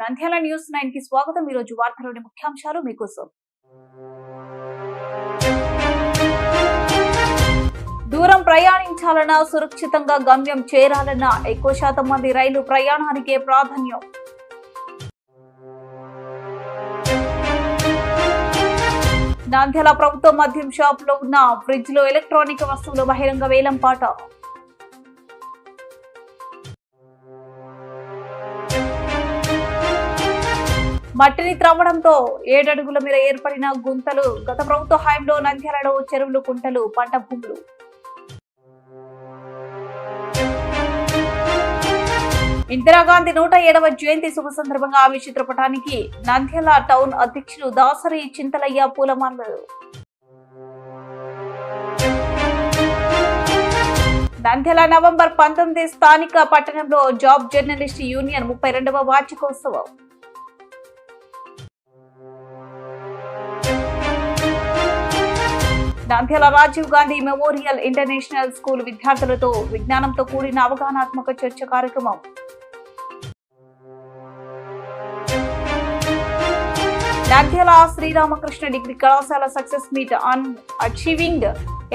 Nandyal news నైన్కి స్వాగతం. ఈ రోజు వార్తలోని ముఖ్యాంశాలు మీకోసం. దూరం ప్రయాణించాలన్నా సురక్షితంగా గమ్యం చేరాలన్నా ఎక్కువ శాతం మంది రైలు ప్రయాణానికే ప్రాధాన్యం. నంద్యాల ప్రభుత్వ మద్యం షాప్లో ఉన్న ఫ్రిడ్జ్లో ఎలక్ట్రానిక్ వస్తువులు బహిరంగ వేలం పాట. మట్టిని త్రవ్వడంతో ఏడడుగుల మీద ఏర్పడిన గుంతలు గత ప్రభుత్వ హయాంలో నంద్యాలలో చెరువులు కుంటలు పంట భూములు. ఇందిరాగాంధీ నూట ఏడవ జయంతి శుభ సందర్భంగా ఆమె చిత్రపటానికి నంద్యాల టౌన్ అధ్యక్షులు దాసరి చింతలయ్య పూలమాలలు. నంద్యాల నవంబర్ పంతొమ్మిది స్థానిక పట్టణంలో జాబ్ జర్నలిస్ట్ యూనియన్ ముప్పై రెండవ వార్షికోత్సవం. Nandyal Rajiv Gandhi memorial international school విద్యార్థులతో విజ్ఞానంతో కూడిన అవగాహనాత్మక చర్చ కార్యక్రమం. నంద్యాల శ్రీరామకృష్ణ డిగ్రీ కళాశాల success meet on achieving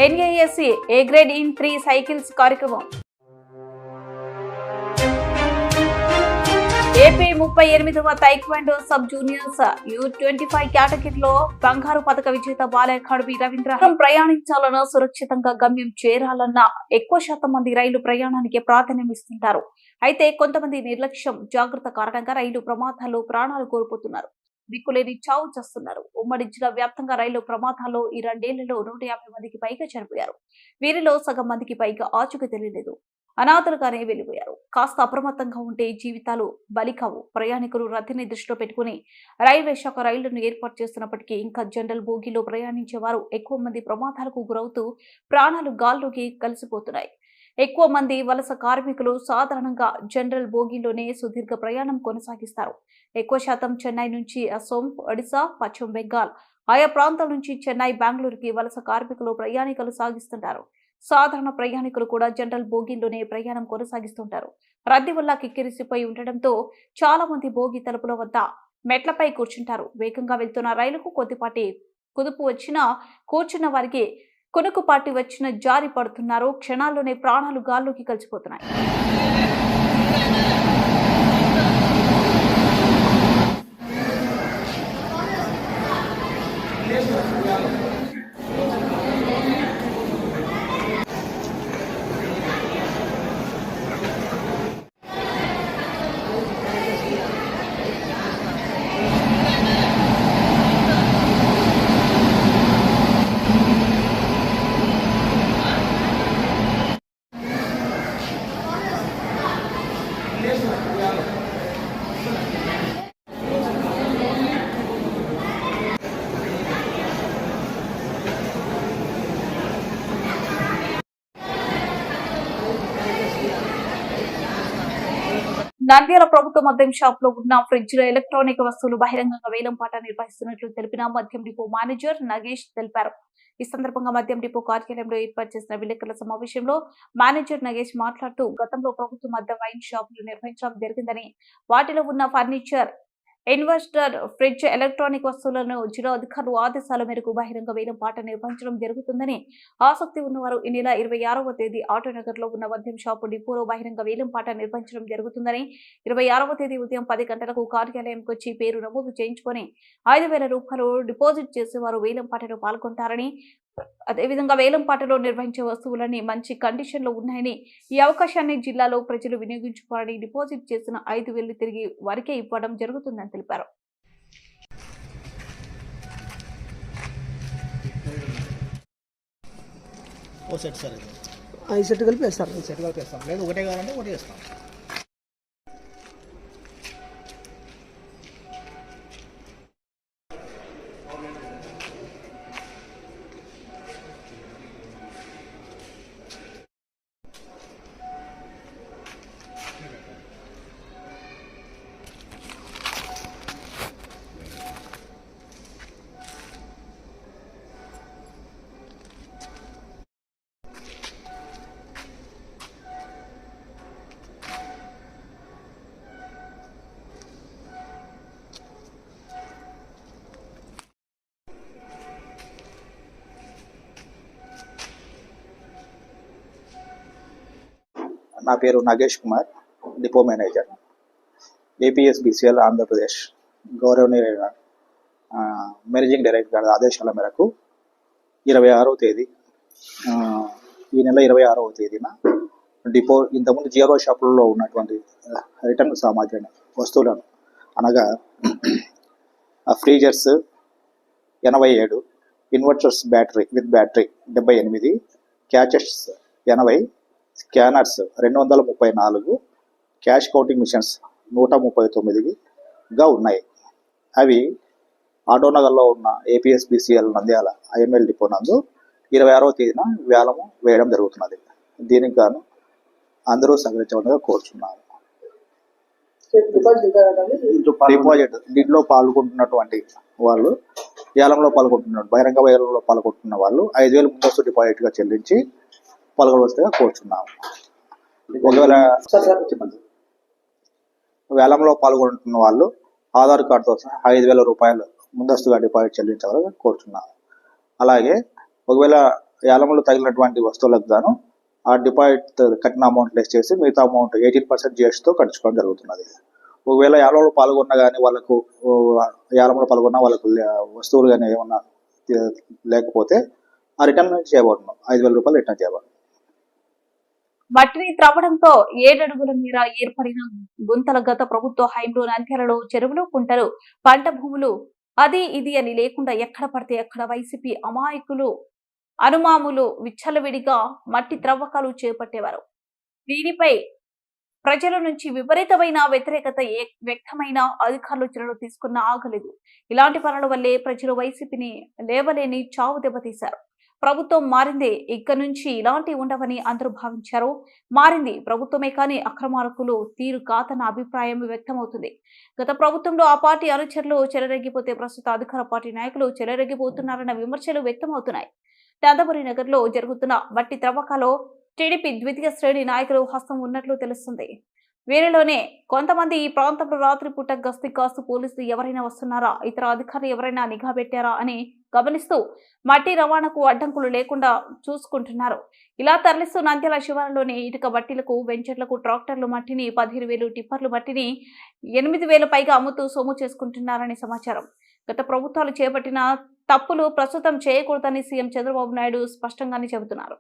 NAAC A grade in three cycles కార్యక్రమం. ఏపీ ముప్పై ఎనిమిదవ taekwondo sub juniors U twenty five కేటగిరీలో బంగారు పథక విజేత బాలయ ఖడ్బి రవీంద్ర ప్రయాణించాలన్నా సురక్షితంగా గమ్యం చేరాలన్నా ఎక్కువ శాతం మంది రైలు ప్రయాణానికి ప్రాధాన్యం ఇస్తుంటారు. అయితే కొంతమంది నిర్లక్ష్యం జాగ్రత్త కారణంగా రైలు ప్రమాదాల్లో ప్రాణాలు కోల్పోతున్నారు. దిక్కులేని చావు చేస్తున్నారు. ఉమ్మడి జిల్లా వ్యాప్తంగా రైలు ప్రమాదాల్లో ఈ రెండేళ్ళలో నూట యాభై మందికి పైగా చనిపోయారు. వీరిలో సగం మందికి పైగా ఆచూకీ తెలియలేదు. అనాథలుగానే వెళ్ళిపోయారు. కాస్త అప్రమత్తంగా ఉంటే జీవితాలు బలికావు ప్రయాణికులు రద్దీని దృష్టిలో పెట్టుకుని రైల్వే శాఖ రైళ్ళను ఏర్పాటు చేస్తున్నప్పటికీ ఇంకా జనరల్ బోగిలో ప్రయాణించే వారు ఎక్కువ మంది ప్రమాదాలకు గురవుతూ ప్రాణాలు గాల్లోకి కలిసిపోతున్నాయి. ఎక్కువ మంది వలస కార్మికులు సాధారణంగా జనరల్ బోగిలోనే సుదీర్ఘ ప్రయాణం కొనసాగిస్తారు. ఎక్కువ శాతం చెన్నై నుంచి అసోం ఒడిశా పశ్చిమ బెంగాల్ ఆయా ప్రాంతాల నుంచి చెన్నై బెంగళూరుకి వలస కార్మికులు ప్రయాణికులు సాగిస్తుంటారు. సాధారణ ప్రయాణికులు కూడా జనరల్ బోగీల్లోనే ప్రయాణం కొనసాగిస్తుంటారు. రద్దీ వల్ల కిక్కిరిసిపోయి ఉండడంతో చాలా మంది బోగి తలుపుల వద్ద మెట్లపై కూర్చుంటారు. వేగంగా వెళ్తున్న రైలుకు కొద్దిపాటి కుదుపు వచ్చినా కూర్చున్న వారికి కొనుకుపాటి వచ్చిన జారి పడుతున్నారు. క్షణాల్లోనే ప్రాణాలు గాల్లోకి కలిసిపోతున్నాయి. నంద్యాల ప్రభుత్వ మద్యం షాప్లో ఉన్న ఫ్రిడ్జ్లో ఎలక్ట్రానిక్ వస్తువులు బహిరంగంగా వేలం పాట నిర్వహిస్తున్నట్లు తెలిపిన మద్యం డిపో మేనేజర్ నగేష్ తెలిపారు. ఈ సందర్భంగా మద్యం డిపో కార్యాలయంలో ఏర్పాటు చేసిన విలేకరుల సమావేశంలో మేనేజర్ నగేష్ మాట్లాడుతూ గతంలో ప్రభుత్వం మద్యం వైన్ షాపులు నిర్వహించడం జరిగిందని వాటిలో ఉన్న ఫర్నిచర్ ఇన్వెస్టర్ ఫ్రిడ్జ్ ఎలక్ట్రానిక్ వస్తువులను జిల్లా అధికారులు ఆదేశాల మేరకు బహిరంగ వేలం పాట నిర్వహించడం జరుగుతుందని ఆసక్తి ఉన్నవారు ఈ నెల ఇరవై ఆరవ తేదీ ఆటోనగర్లో ఉన్న మద్యం షాపు డిపోలో బహిరంగ వేలం పాట నిర్వహించడం జరుగుతుందని ఇరవై ఆరవ తేదీ ఉదయం పది గంటలకు కార్యాలయంకి వచ్చి పేరు నమోదు చేయించుకొని ఐదు వేల రూపాయలు డిపాజిట్ చేసేవారు వేలం పాటలో పాల్గొంటారని అదేవిధంగా వేలం పాటలో నిర్వహించే వస్తువులన్నీ మంచి కండిషన్లో ఉన్నాయని ఈ అవకాశాన్ని జిల్లాలో ప్రజలు వినియోగించుకోవాలని డిపాజిట్ చేసిన ఐదు వేలు తిరిగి వారికే ఇవ్వడం జరుగుతుందని తెలిపారు. ఓ సెట్ సార్ ఇది. ఐదు సెట్ కలిపి వేస్తారు ఈ సెట్ కలిపి వేస్తాం లేదు ఒకటే కావాలంటే ఒకటి వేస్తాం నా పేరు Nagesh Kumar depot manager. APSBCL Andhra Pradesh గౌరవనీయ మేనేజింగ్ డైరెక్టర్ గారి ఆదేశాల మేరకు ఇరవై ఆరవ తేదీ ఈ నెల ఇరవై ఆరవ తేదీన డిపో ఇంతకుముందు జియో షాపులలో ఉన్నటువంటి రిటర్న్ సామాగ్రిని వస్తువులను అనగా ఫ్రీజర్స్ ఎనభై ఏడు ఇన్వర్టర్స్ బ్యాటరీ విత్ బ్యాటరీ డెబ్బై ఎనిమిది క్యాచెస్ ఎనభై స్కానర్స్ రెండు వందల ముప్పై నాలుగు క్యాష్ కౌంటింగ్ మిషన్స్ నూట ముప్పై తొమ్మిదిగా ఉన్నాయి. అవి ఆటోనగర్లో ఉన్న ఏపీఎస్బిసిఎల్ నంద్యాల ఐఎంఎల్ డిపో నందు ఇరవై ఆరవ తేదీన వేలము వేయడం జరుగుతున్నది. దీనికి గాను అందరూ సహకరించవలసిందిగా కోరుచున్నారు డిపాజిట్ దీంట్లో పాల్గొంటున్నటువంటి వాళ్ళు ఏలంలో పాల్గొంటున్న బహిరంగ వేలంలో పాల్గొంటున్న వాళ్ళు ఐదు వేలు ముందస్తు డిపాజిట్గా చెల్లించి పాల్గొనవలసిందిగా కోరుచున్నాము. ఒకవేళ చెప్పండి వేలంలో పాల్గొంటున్న వాళ్ళు ఆధార్ కార్డుతో సహా ఐదు వేల రూపాయలు ముందస్తుగా డిపాజిట్ చెల్లించవాలని కోరుచున్నాము. అలాగే ఒకవేళ వేలంలో తగిలినటువంటి వస్తువులకు గాను ఆ డిపాజిట్ కట్టిన అమౌంట్ లెస్ చేసి మిగతా అమౌంట్ ఎయిటీన్ పర్సెంట్ జిఎస్టీతో కట్టించుకోవడం జరుగుతున్నది. ఒకవేళ యాలంలో పాల్గొన్న కానీ వాళ్ళకు యాలంలో పాల్గొన్న వాళ్ళకు లే- వస్తువులు కానీ ఏమన్నా లేకపోతే ఆ రిటర్న్ చేయబడును. ఐదు వేల రూపాయలు రిటర్న్ చేయబడును. మట్టిని త్రవ్వడంతో ఏడడుగుల మీద ఏర్పడిన గుంతల గత ప్రభుత్వ హైంలో నంద్యాలలో చెరువులు కుంటలు పంట భూములు అది ఇది అని లేకుండా ఎక్కడ పడితే అక్కడ వైసీపీ అమాయకులు అనుమాములు విచ్చలవిడిగా మట్టి త్రవ్వకాలు చేపట్టేవారు. దీనిపై ప్రజల నుంచి విపరీతమైన వ్యతిరేకత వ్యక్తమైన అధికారులు చర్యలు తీసుకున్న ఆగలేదు. ఇలాంటి పనుల వల్లే ప్రజలు వైసీపీని లేవలేని చావు దెబ్బతీశారు. ప్రభుత్వం మారిందే ఇక్కడి నుంచి ఇలాంటి ఉండవని అందరూ భావించారు. మారింది ప్రభుత్వమే కానీ అక్రమార్కులు తీరు కాదన్న అభిప్రాయం వ్యక్తమవుతుంది. గత ప్రభుత్వంలో ఆ పార్టీ అనుచరులు చెలరెగ్గిపోతే ప్రస్తుత అధికార పార్టీ నాయకులు చెలరెగ్గిపోతున్నారన్న విమర్శలు వ్యక్తమవుతున్నాయి. తాదపురి నగర్లో జరుగుతున్న మట్టి త్రవ్వకాలో టీడీపీ ద్వితీయ శ్రేణి నాయకులు హస్తం ఉన్నట్లు తెలుస్తుంది. వీరిలోనే కొంతమంది ఈ ప్రాంతంలో రాత్రిపూట గస్తీ కాస్తూ పోలీసులు ఎవరైనా వస్తున్నారా? ఇతర అధికారులు ఎవరైనా నిఘా పెట్టారా? అని గమనిస్తూ మట్టి రవాణాకు అడ్డంకులు లేకుండా చూసుకుంటున్నారు. ఇలా తరలిస్తూ నంద్యాల శివారులోని ఇటుక బట్టీలకు వెంచర్లకు ట్రాక్టర్లు మట్టిని పదిహేను వేలు టిప్పర్లు మట్టిని ఎనిమిది వేలు పైగా అమ్ముతూ సొమ్ము చేసుకుంటున్నారని సమాచారం. గత ప్రభుత్వాలు చేపట్టిన తప్పులు ప్రస్తుతం చేయకూడదని సీఎం చంద్రబాబు నాయుడు స్పష్టంగానే చెబుతున్నారు.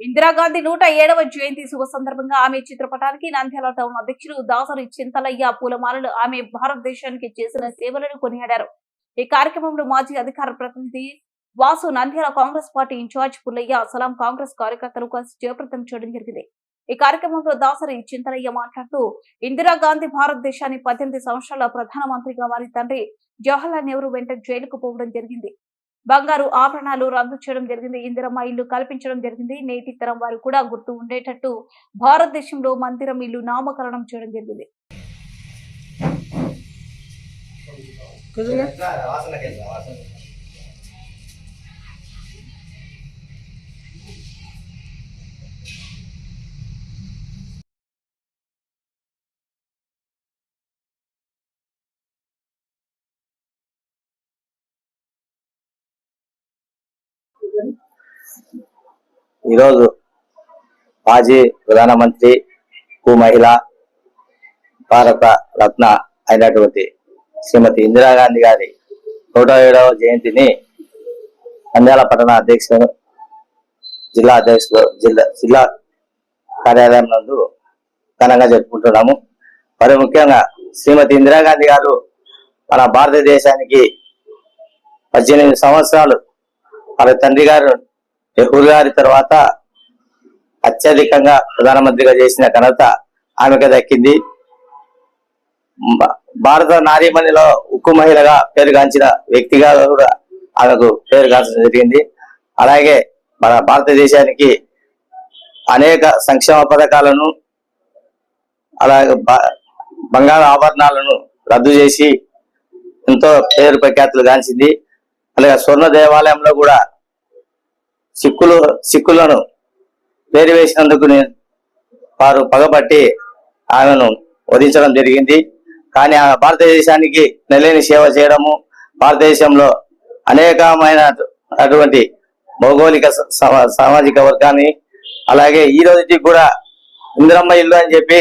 ఇందిరాగాంధీ నూట ఏడవ జయంతి శుభ సందర్భంగా ఆమె చిత్రపటానికి నంద్యాల టౌన్ అధ్యక్షులు దాసరి చింతలయ్య పూలమాలలు ఆమె భారతదేశానికి చేసిన సేవలను కొనియాడారు. ఈ కార్యక్రమంలో మాజీ అధికార ప్రతినిధి Vasu Nandyal Congress party incharge Pullaiah Salam Congress కార్యకర్తలు కలిసి జయప్రదం చేయడం జరిగింది. ఈ కార్యక్రమంలో దాసరి చింతలయ్య మాట్లాడుతూ ఇందిరాగాంధీ భారతదేశాన్ని పద్దెనిమిది సంవత్సరాల ప్రధానమంత్రిగా వారి తండ్రి జవహర్లాల్ నెహ్రూ వెంట జైలుకు పోవడం జరిగింది. బంగారు ఆభరణాలు రద్దు చేయడం జరిగింది. ఇందిరమ్మ ఇల్లు కల్పించడం జరిగింది. నేటి తరం వారు కూడా గుర్తు ఉండేటట్టు భారతదేశంలో మందిరం ఇల్లు నామకరణం చేయడం జరిగింది. ఈరోజు మాజీ ప్రధానమంత్రి కు మహిళ భారత రత్న అయినటువంటి శ్రీమతి ఇందిరాగాంధీ గారి నూట ఏడవ జయంతిని నంద్యాల పట్టణ అధ్యక్షుడు జిల్లా అధ్యక్షులు జిల్లా జిల్లా కార్యాలయం నందు ఘనంగా జరుపుకుంటున్నాము. మరి ముఖ్యంగా శ్రీమతి ఇందిరాగాంధీ గారు మన భారతదేశానికి పద్దెనిమిది సంవత్సరాలు వాళ్ళ తండ్రి గారు నెహ్రూ గారి తర్వాత అత్యధికంగా ప్రధానమంత్రిగా చేసిన ఘనత ఆమెకు దక్కింది. భారత నారీమణిలో ఉక్కు మహిళగా పేరుగాంచిన వ్యక్తిగా కూడా ఆమెకు పేరుగాంచడం జరిగింది. అలాగే మన భారతదేశానికి అనేక సంక్షేమ పథకాలను అలాగే బ- బంగారు ఆభరణాలను రద్దు చేసి ఎంతో పేరు ప్రఖ్యాతులు గాంచింది. అలాగే స్వర్ణ దేవాలయంలో కూడా సిక్కులు సిక్కులను పేరు వేసినందుకు వారు పగబట్టి ఆమెను వధించడం జరిగింది. కానీ ఆమె భారతదేశానికి నెలని సేవ చేయడము భారతదేశంలో అనేకమైన అటువంటి భౌగోళిక స- సామాజిక వర్గాన్ని అలాగే ఈ రోజుకి కూడా ఇందిరమ్మ ఇల్లు అని చెప్పి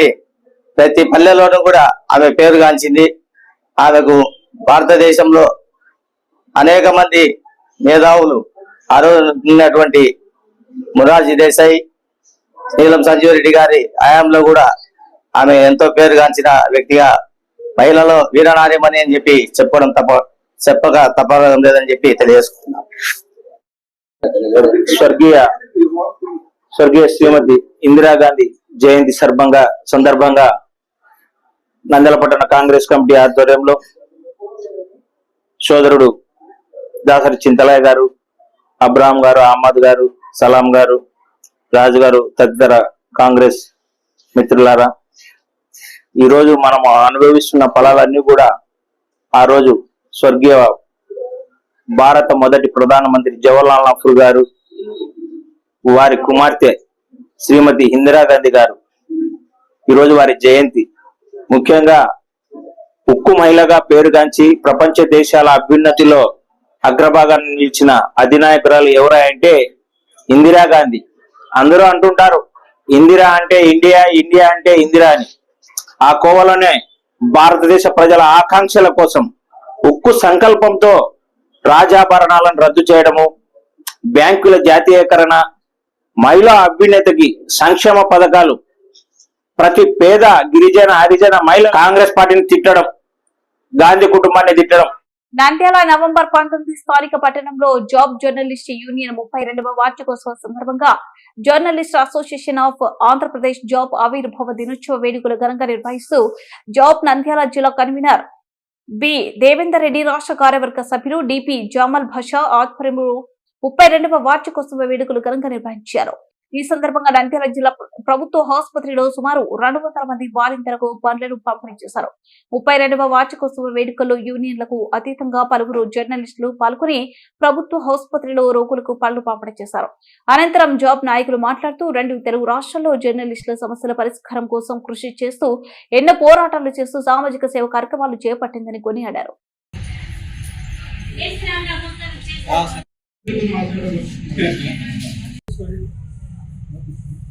ప్రతి పల్లెలోనూ కూడా ఆమె పేరుగాంచింది ఆమెకు భారతదేశంలో అనేక మంది మేధావులు ఆ రోజు ఉన్నటువంటి మురార్జీ దేశాయ్ నీలం సంజీవ్ రెడ్డి గారి హయాంలో కూడా ఆమె ఎంతో పేరుగాంచిన వ్యక్తిగా మహిళలో వీరనార్యమణి అని చెప్పి చెప్పడం తప్ప చెప్పక తప్పడం లేదని చెప్పి తెలియజేసుకుంటున్నాం. స్వర్గీయ స్వర్గీయ శ్రీమతి ఇందిరాగాంధీ జయంతి సందర్భంగా సందర్భంగా నందలపట్టణ కాంగ్రెస్ కమిటీ ఆధ్వర్యంలో సోదరుడు దాసరి చింతలయ్య గారు అబ్రాహం గారు అహ్మద్ గారు సలాం గారు రాజు గారు తదితర కాంగ్రెస్ మిత్రులారా ఈ రోజు మనం అనుభవిస్తున్న ఫలాలన్నీ కూడా ఆ రోజు స్వర్గీయ భారత మొదటి ప్రధానమంత్రి జవహర్లాల్ నెహ్రూ గారు వారి కుమార్తె శ్రీమతి ఇందిరాగాంధీ గారు ఈరోజు వారి జయంతి. ముఖ్యంగా ఉక్కు మహిళగా పేరుగాంచి ప్రపంచ దేశాల అభ్యున్నతిలో అగ్రభాగాన్ని నిలిచిన అధినాయకురాలు ఎవరంటే ఇందిరాగాంధీ అందరూ అంటుంటారు ఇందిరా అంటే ఇండియా ఇండియా అంటే ఇందిరా అని. ఆ కోవలోనే భారతదేశ ప్రజల ఆకాంక్షల కోసం ఉక్కు సంకల్పంతో రాజాభరణాలను రద్దు చేయడము బ్యాంకుల జాతీయకరణ మహిళా అభ్యున్నతకి సంక్షేమ పథకాలు ప్రతి పేద గిరిజన హరిజన మహిళ కాంగ్రెస్ పార్టీని తిట్టడం గాంధీ కుటుంబాన్ని తిట్టడం నంద్యాల నవంబర్ పంతొమ్మిది స్థానిక పట్టణంలో జాబ్ జర్నలిస్ట్ యూనియన్ ముప్పై రెండవ వార్షికోత్సవం సందర్భంగా జర్నలిస్ట్ అసోసియేషన్ ఆఫ్ ఆంధ్రప్రదేశ్ జాబ్ ఆవిర్భావ దినోత్సవ వేడుకలు ఘనంగా నిర్వహిస్తూ జాబ్ నంద్యాల జిల్లా కన్వీనర్ బి దేవేందర్ రెడ్డి రాష్ట్ర కార్యవర్గ సభ్యులు డిపి జామల్ భాషా ఆధ్వర్యంలో ముప్పై రెండవ వార్షికోత్సవ వేడుకలు ఘనంగా నిర్వహించారు. ఈ సందర్భంగా నంద్యాల జిల్లా ప్రభుత్వ ఆసుపత్రిలో సుమారు రెండు వందల మంది బాలింతలకు బండ్లను పంపిణీ చేశారు. ముప్పై రెండవ వార్షికోత్సవ వేడుకల్లో యూనియన్లకు అతీతంగా పలువురు జర్నలిస్టులు పాల్గొని ప్రభుత్వ ఆసుపత్రిలో రోగులకు పనులు పంపిణీ చేశారు. అనంతరం జాబ్ నాయకులు మాట్లాడుతూ రెండు తెలుగు రాష్ట్రాల్లో జర్నలిస్టుల సమస్యల పరిష్కారం కోసం కృషి చేస్తూ ఎన్నో పోరాటాలు చేస్తూ సామాజిక సేవ కార్యక్రమాలు చేపట్టిందని కొనియాడారు.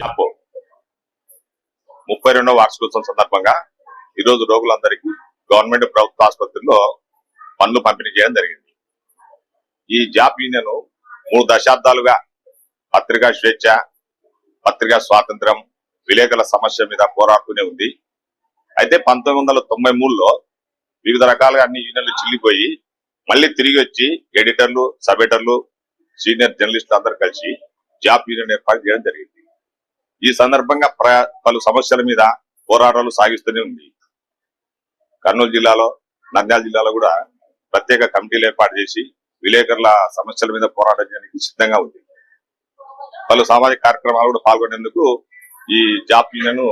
చెప్పు ముప్పై రెండవ వార్షికోత్సవం సందర్భంగా ఈరోజు రోగులందరికీ గవర్నమెంట్ ప్రభుత్వ ఆసుపత్రుల్లో పనులు పంపిణీ చేయడం జరిగింది. ఈ జాబ్ యూనియన్ మూడు దశాబ్దాలుగా పత్రికా స్వేచ్ఛ పత్రికా స్వాతంత్రం విలేకరుల సమస్య మీద పోరాడుతూనే ఉంది. అయితే పంతొమ్మిది వందల తొంభై మూడులో వివిధ రకాలుగా అన్ని యూనియన్లు చిల్లిపోయి మళ్ళీ తిరిగి వచ్చి ఎడిటర్లు సబ్ ఎడిటర్లు సీనియర్ జర్నలిస్టులు అందరూ కలిసి జాబ్ యూనియన్ ఏర్పాటు చేయడం జరిగింది. ఈ సందర్భంగా పలు సమస్యల మీద పోరాటాలు సాగిస్తూనే ఉంది. కర్నూలు జిల్లాలో నంద్యాల జిల్లాలో కూడా ప్రత్యేక కమిటీలు ఏర్పాటు చేసి విలేకరుల సమస్యల మీద పోరాటం చేయడానికి సిద్ధంగా ఉంది. పలు సామాజిక కార్యక్రమాలు కూడా పాల్గొనేందుకు ఈ జాబ్ యూనియన్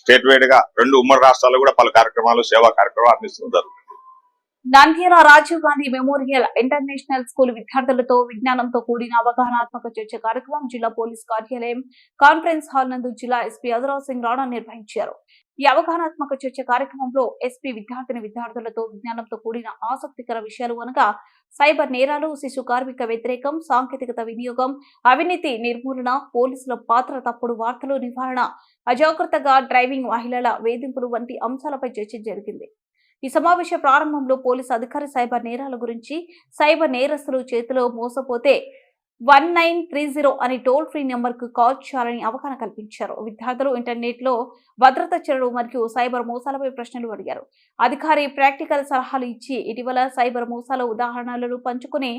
స్టేట్ వైడ్గా రెండు ఉమ్మడి రాష్ట్రాల్లో కూడా పలు కార్యక్రమాలు సేవా కార్యక్రమాలు అందిస్తున్నారు. Nandyal Rajiv Gandhi memorial international school విద్యార్థులతో విజ్ఞానంతో కూడిన అవగాహనాత్మక చర్చ కార్యక్రమం జిల్లా పోలీస్ కార్యాలయం కాన్ఫరెన్స్ హాల్ నందు జిల్లా ఎస్పీ అజరావ్ సింగ్ రాణా నిర్వహించారు. ఈ అవగాహనాత్మక చర్చ కార్యక్రమంలో ఎస్పీ విద్యార్థిని విద్యార్థులతో విజ్ఞానంతో కూడిన ఆసక్తికర విషయాలు అనగా సైబర్ నేరాలు శిశు కార్మిక వ్యతిరేకం సాంకేతికత వినియోగం అవినీతి నిర్మూలన పోలీసుల పాత్ర తప్పుడు వార్తలు నివారణ అజాగ్రత్తగా డ్రైవింగ్ మహిళల వేధింపులు వంటి అంశాలపై చర్చ జరిగింది. ఈ సమావేశ ప్రారంభంలో పోలీసు అధికారి సైబర్ నేరాల గురించి సైబర్ నేరస్తులు చేతిలో మోసపోతే వన్ నైన్ త్రీ జీరో అని టోల్ ఫ్రీ నెంబర్కు కాల్ చేయాలని అవగాహన కల్పించారు. విద్యార్థులు ఇంటర్నెట్లో భద్రతా చర్యలు మరియు సైబర్ మోసాలపై ప్రశ్నలు అడిగారు. అధికారి ప్రాక్టికల్ సలహాలు ఇచ్చి ఇటీవల సైబర్ మోసాల ఉదాహరణలను పంచుకుని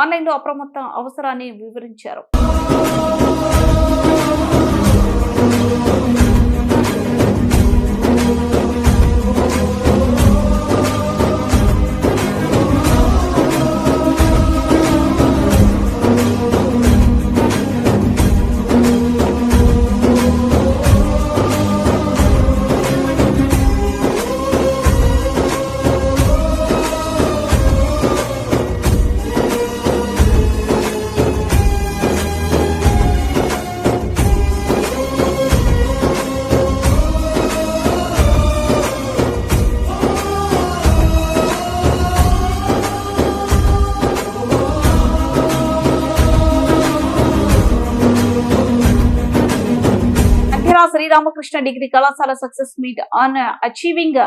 ఆన్లైన్లో అప్రమత్త అవసరాన్ని వివరించారు. రామకృష్ణ శ్రీరామకృష్ణ డిగ్రీ కళాశాల success meet on achieving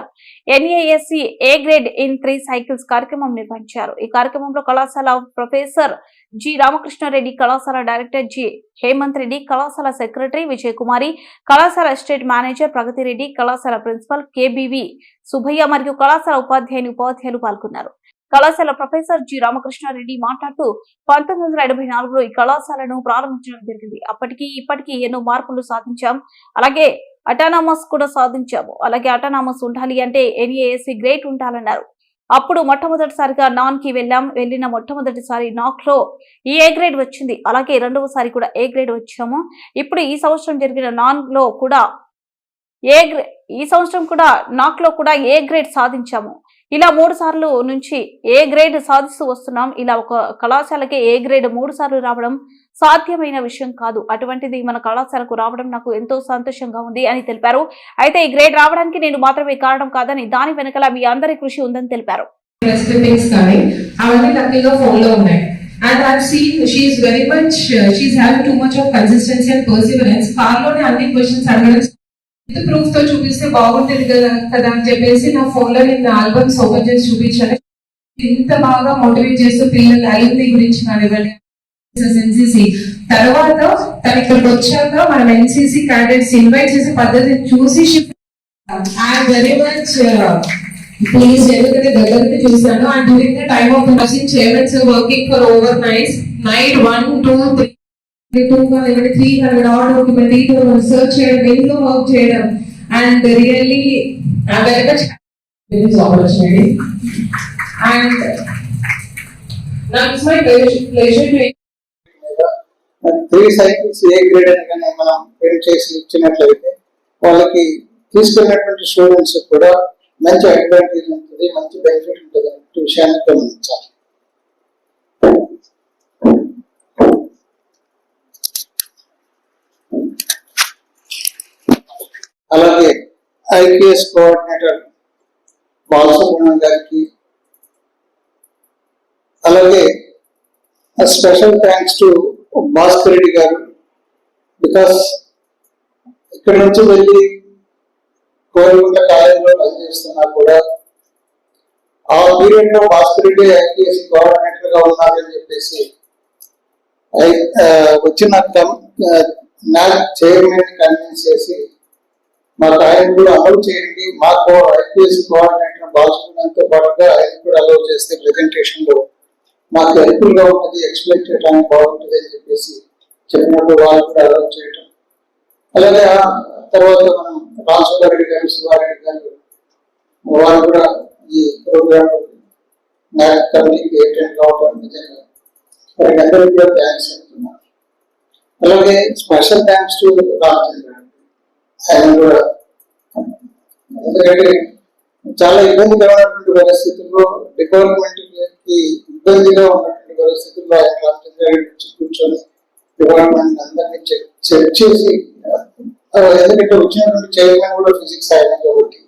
NAAC A grade in three cycles కార్యక్రమం నిర్వహించారు. ఈ కార్యక్రమంలో కళాశాల ప్రొఫెసర్ జి రామకృష్ణారెడ్డి కళాశాల డైరెక్టర్ జి హేమంత్ రెడ్డి కళాశాల సెక్రటరీ విజయకుమారి కళాశాల ఎస్టేట్ మేనేజర్ ప్రగతి రెడ్డి కళాశాల ప్రిన్సిపల్ కేబీవి సుభయ్య మరియు కళాశాల ఉపాధ్యాయుని ఉపాధ్యాయులు పాల్గొన్నారు. కళాశాల ప్రొఫెసర్ జి రామకృష్ణారెడ్డి మాట్లాడుతూ పంతొమ్మిది వందల ఎనభై నాలుగులో ఈ కళాశాలను ప్రారంభించడం జరిగింది. అప్పటికి ఇప్పటికీ ఎన్నో మార్పులు సాధించాం. అలాగే అటానామస్ కూడా సాధించాము. అలాగే అటానామస్ ఉండాలి అంటే ఎన్ఏఎస్సి గ్రేట్ ఉండాలన్నారు. అప్పుడు మొట్టమొదటిసారిగా నాన్కి వెళ్ళాం. వెళ్ళిన మొట్టమొదటిసారి నాక్లో ఈ ఏ గ్రేడ్ వచ్చింది? అలాగే రెండవసారి కూడా ఏ గ్రేడ్ వచ్చాము? ఇప్పుడు ఈ సంవత్సరం జరిగిన నాన్లో కూడా ఏ గ్రే ఈ సంవత్సరం కూడా నాక్లో కూడా ఏ గ్రేడ్ సాధించాము? ఇలా మూడు సార్లు నుంచి ఏ గ్రేడ్ సాధిస్తూ వస్తున్నాం ఇలా ఒక కళాశాలకి ఏ గ్రేడ్ మూడు సార్లు రావడం సాధ్యమైన విషయం కాదు. అటువంటిది మన కళాశాలకు రావడం నాకు ఎంతో సంతోషంగా ఉంది అని తెలిపారు. అయితే ఈ గ్రేడ్ రావడానికి నేను మాత్రమే కారణం కాదని దాని వెనకాల మీ అందరి కృషి ఉందని తెలిపారు. ప్రెస్ క్లిప్పింగ్స్ కానీ అవన్నీ లక్కీగా ఫోన్లో ఉన్నాయి and I seen she's very much she's have too much of consistency and perseverance కార్లోనే అన్ని క్వశ్చన్స్ అడగడం ప్రూఫ్తో చూపిస్తే బాగుంటుంది కదా కదా అని చెప్పేసి నా ఫోన్లో నేను ఆల్బమ్స్ ఓపెన్ చేసి చూపించాను. ఇంత బాగా మోటివేట్ చేస్తూ పిల్లలు అలింది గురించి కానివ్వండి ఎన్సీసీ తర్వాత తను ఇక్కడికి వచ్చాక మనం ఎన్సీసీ క్యాడెట్స్ ఇన్వైట్ చేసే పద్ధతిని చూసి ఐ వెరీ మచ్ ప్లీజ్ ఎందుకంటే దగ్గరికి నుండి చూసాను and during the time of nursing chairman's working for overnight night one two three two three document ఈ చేయడం ఎంతో వర్క్ చేయడం and really very much opportunity and నాకు it's my two three cycles A grade అని కానీ మనం print చేసి ఇచ్చినట్లయితే వాళ్ళకి తీసుకున్నటువంటి స్టూడెంట్స్ కూడా మంచి అడ్వాంటేజ్ ఉంటుంది మంచి బెనిఫిట్ ఉంటుంది అనే విషయాన్ని గమనించాలి. అలాగే ఐపీఎస్ కోఆర్డినేటర్ బాలసుబ్రహ్మణ్యం గారికి అలాగే special thanks to Bhaskar Reddy garu because ఇక్కడ నుంచి వెళ్ళి కోరికుంట కాలేజీలో పనిచేస్తున్నా కూడా ఆ పీరియడ్లో భాస్కర్ రెడ్డి ఐపీఎస్ కోఆర్డినేటర్గా ఉన్నారని చెప్పేసి ఐ- వచ్చిన నా చైర్మన్ కన్విన్స్ చేసి మాకు ఆయన కూడా అమలు చేయండి మాకు ఐపీఎస్ కోఆర్డినేటర్ బాలసుబ్రహ్మణ్యంతో పాటుగా ఆయన కూడా అలౌ చేస్తే ప్రెజెంటేషన్లో మాకు హెల్ప్ఫుల్గా ఉంటుంది ఎక్స్ప్లెయిన్ చేయడానికి బాగుంటుంది అని చెప్పేసి చెప్పినప్పుడు వాళ్ళు కూడా అలౌ చేయటం. అలాగే ఆ తర్వాత మనం రామసుబ్బారెడ్డి గారు శివారెడ్డి గారు వాళ్ళు కూడా ఈ ప్రోగ్రామ్ కమిటీకి అటెండ్ కావడం నిజంగా వారికి అందరికీ కూడా థ్యాంక్స్ అలాగే స్పెషల్ థ్యాంక్స్ టు రామచంద్ర ఆయన కూడా ఎందుకంటే చాలా ఇబ్బందికరమైనటువంటి పరిస్థితుల్లో డిపార్ట్మెంట్కి ఇబ్బందిగా ఉన్నటువంటి పరిస్థితుల్లో ఆయన రామచంద్ర గారి కూర్చొని డిపార్ట్మెంట్ అందరినీ చెక్ చెక్ చేసి ఎందుకంటే వచ్చినటువంటి చైర్మన్ కూడా ఫిజిక్స్ ఆయన కాబట్టి.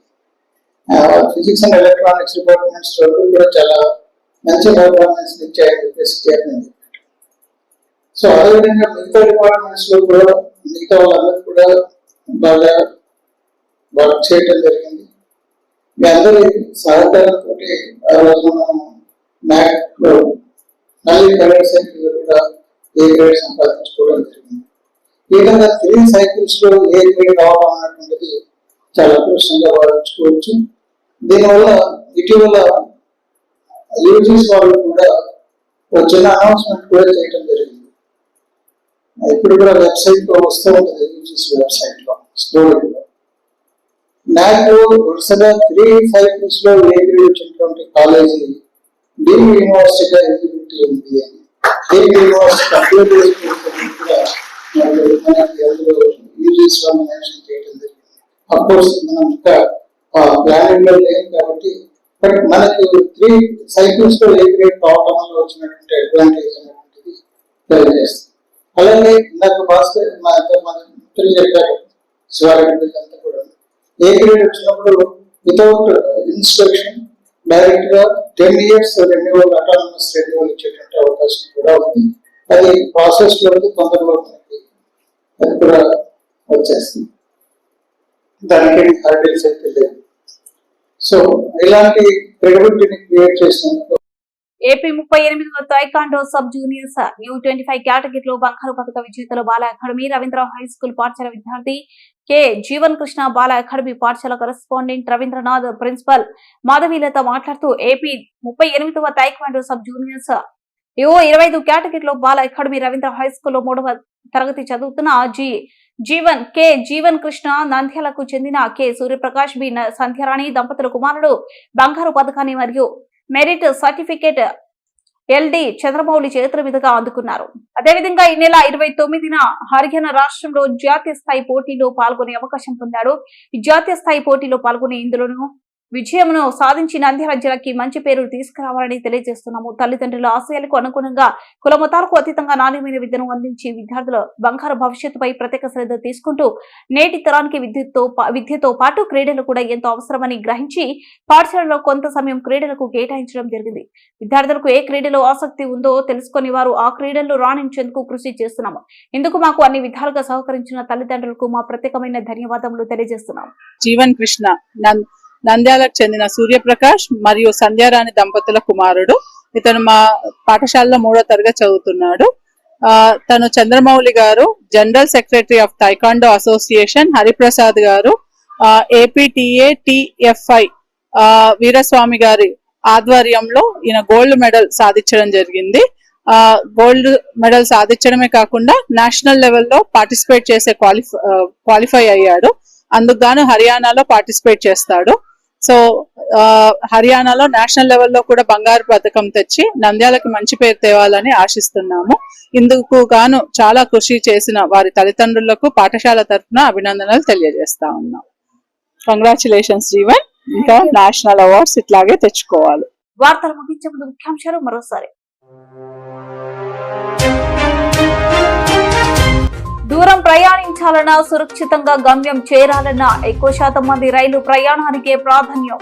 ఫిజిక్స్ అండ్ ఎలక్ట్రానిక్స్ డిపార్ట్మెంట్స్ కూడా చాలా మంచి పర్ఫార్మెన్స్ ఇచ్చాయని చెప్పేసి చైర్మన్ సో అదేవిధంగా మిగతా డిపార్ట్మెంట్స్లో కూడా మిగతా వాళ్ళందరూ కూడా బాగా వర్క్ చేయడం జరిగింది. మీ అందరి సహకారంతో ఆ రోజు మనం మ్యాక్లో నల్లి కలర్ సైకిల్ కూడా ఏ గ్రేడ్ సంపాదించుకోవడం జరిగింది. ఈ విధంగా త్రీ సైకిల్స్లో ఏ గ్రేడ్ రావడం అన్నటువంటిది చాలా అదృష్టంగా భావించుకోవచ్చు. దీనివల్ల ఇటీవల యూజీస్ వాళ్ళు కూడా ఒక చిన్న అనౌన్స్మెంట్ కూడా చేయడం జరిగింది. ఇప్పుడు కూడా వెబ్సైట్లో వస్తూ ఉంటుంది యూజీస్ వెబ్సైట్లో స్టోరీ లో. నాకు వరుసగా త్రీ సైకిల్స్లో ఏ వచ్చినటువంటి కాలేజీ డీమ్ యూనివర్సిటీగా ఎలిజిబిలిటీ ఉంది అని. డీమ్ యూనివర్సిటీ కంప్లీట్ కూడా వాళ్ళు మెన్షన్ చేయడం జరిగింది. అఫ్కోర్స్ మనం ఇంకా ప్లానింగ్లో లేదు కాబట్టి బట్ మనకు త్రీ సైకిల్స్లో ఏ గ్రేడ్ కావడం వల్ల వచ్చినటువంటి అడ్వాంటేజ్ అనేటువంటిది తెలియజేస్తుంది. అలాగే ఇందాక భాస్కర్ మా ఇద్దరు మన మిత్రులు చెప్పారు. శివారెడ్డి కూడా. ఏ గ్రేడ్ వచ్చినప్పుడు వితౌట్ ఇన్స్ట్రక్షన్ డైరెక్ట్గా ten years renewal autonomous renewal ఇచ్చేటువంటి అవకాశం కూడా ఉంది. అది ప్రాసెస్లో తొందరలో మనకి అది కూడా వచ్చేస్తుంది. దానికి హర్డిల్స్ అయితే లేదు సో ఇలాంటి క్రెడిబిలిటీని క్రియేట్ చేసినందుకు ఏపీ ముప్పై ఎనిమిదవ taekwondo sub juniors U twenty five కేటగిరీలో బంగారు పథక విజేతలు Bala academy Ravindra high school పాఠశాల విద్యార్థి కె. జీవన్ కృష్ణ బాల అకాడమీ పాఠశాల కరెస్పాండెంట్ రవీంద్రనాథ్ ప్రిన్సిపల్ మాధవీలత మాట్లాడుతూ ఏపీ ముప్పై ఎనిమిదవ తైకాండో సబ్ జూనియర్స్ యో ఇరవై ఐదు కేటగిరీలో బాల అకాడమీ రవీంద్ర హై స్కూల్లో మూడవ తరగతి చదువుతున్న జి. జీవన్ కె. జీవన్ కృష్ణ నంద్యాలకు చెందిన కె. సూర్యప్రకాష్ బి. సంధ్యారాణి దంపతుల కుమారుడు బంగారు పథకాన్ని మరియు మెరిట్ సర్టిఫికేట్ ఎల్డి చంద్రమౌళి చేతుల మీదుగా అందుకున్నారు. అదేవిధంగా ఈ నెల ఇరవై తొమ్మిదిన హర్యానా రాష్ట్రంలో జాతీయ స్థాయి పోటీలో పాల్గొనే అవకాశం పొందాడు. ఈ జాతీయ స్థాయి పోటీలో పాల్గొనే ఇందులోనూ విజయమును సాధించి నంద్యాల జిల్లాకి మంచి పేరు తీసుకురావాలని తెలియజేస్తున్నాము. తల్లిదండ్రుల ఆశయాలకు అనుగుణంగా కులమతాలకు అతీతంగా నాణ్యమైన విద్యను అందించి విద్యార్థుల బంగారు భవిష్యత్తుపై ప్రత్యేక శ్రద్ధ తీసుకుంటూ నేటి తరానికి విద్యుత్తో విద్యతో పాటు క్రీడలు కూడా ఎంతో అవసరమని గ్రహించి పాఠశాలలో కొంత సమయం క్రీడలకు కేటాయించడం జరిగింది. విద్యార్థులకు ఏ క్రీడలో ఆసక్తి ఉందో తెలుసుకొని వారు ఆ క్రీడల్లో రాణించేందుకు కృషి చేస్తున్నాము. ఇందుకు మాకు అన్ని విధాలుగా సహకరించిన తల్లిదండ్రులకు మా ప్రత్యేకమైన ధన్యవాదములు తెలియజేస్తున్నాం జీవన్ కృష్ణ నంద్యాలకు చెందిన సూర్యప్రకాష్ మరియు సంధ్యారాణి దంపతుల కుమారుడు. ఇతను మా పాఠశాలలో మూడో తరగతి చదువుతున్నాడు. ఆ, తను Chandramouli garu general secretary of taekwondo association Hariprasad garu APTA TFI Veeraswamy గారి ఆధ్వర్యంలో ఈయన గోల్డ్ మెడల్ సాధించడం జరిగింది. ఆ గోల్డ్ మెడల్ సాధించడమే కాకుండా నేషనల్ లెవెల్లో పార్టిసిపేట్ చేసే క్వాలిఫై క్వాలిఫై అయ్యాడు. అందుకు గాను హర్యానాలో పార్టిసిపేట్ చేస్తాడు. సో హర్యానాలో నేషనల్ లెవెల్లో కూడా బంగారు పథకం తెచ్చి నంద్యాలకి మంచి పేరు తేవాలని ఆశిస్తున్నాము. ఇందుకు గాను చాలా కృషి చేసిన వారి తల్లిదండ్రులకు పాఠశాల తరఫున అభినందనలు తెలియజేస్తా ఉన్నాం. కంగ్రాచులేషన్స్ జీవన్ ఇంకా నేషనల్ అవార్డ్స్ ఇట్లాగే తెచ్చుకోవాలి. వార్తలు ముగించే ముందు ముఖ్యాంశాలు మరోసారి. ప్రయాణించాలన్నా సురక్షితంగా గమ్యం చేరాలన్నా ఎక్కువ శాతం మంది రైలు ప్రయాణానికే ప్రాధాన్యం.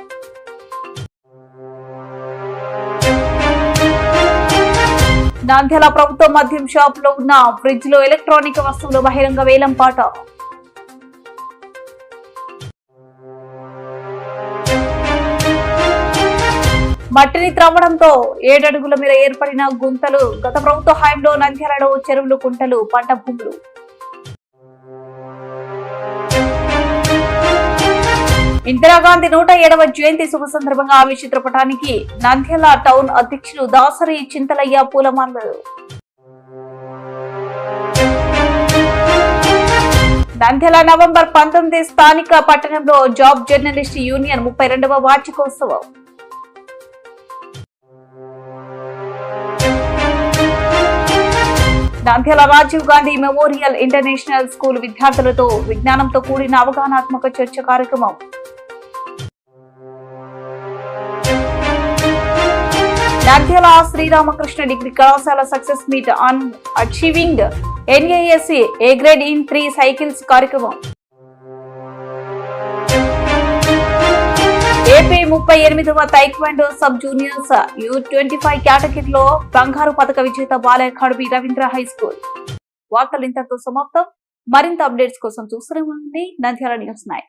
నంద్యాల ప్రభుత్వ మద్యం షాప్లో ఉన్న ఫ్రిడ్జ్లో ఎలక్ట్రానిక్ వస్తువులు బహిరంగ వేలం పాట. మట్టిని త్రవ్వడంతో ఏడడుగుల మీద ఏర్పడిన గుంతలు గత ప్రభుత్వ హయాంలో నంద్యాలలో చెరువులు కుంటలు పంట భూములు. ఇందిరాగాంధీ నూట ఏడవ జయంతి శుభ సందర్భంగా ఆమె చిత్రపటానికి నంద్యాల టౌన్ అధ్యక్షులు దాసరి చింతలయ్య పూలమాలలు. నంద్యాల నవంబర్ పంతొమ్మిది స్థానిక పట్టణంలో జాబ్ జర్నలిస్ట్ యూనియన్ ముప్పై రెండవ వార్షికోత్సవం. Nandyal Rajiv Gandhi memorial international school విద్యార్థులతో విజ్ఞానంతో కూడిన అవగాహనాత్మక చర్చ కార్యక్రమం. నంద్యాల శ్రీరామకృష్ణ డిగ్రీ కళాశాల success meet on achieving NAAC A grade in three cycles కార్యక్రమం. ఏపీ ముప్పై ఎనిమిదవ taekwondo sub juniors U twenty five కేటగిరీలో బంగారు పథక విజేత Balayya academy Ravindra high school వార్తలు ఇంతటితో సమాప్తం. మరింత అప్డేట్స్ కోసం చూస్తూనే ఉండండి. Nandyal news nine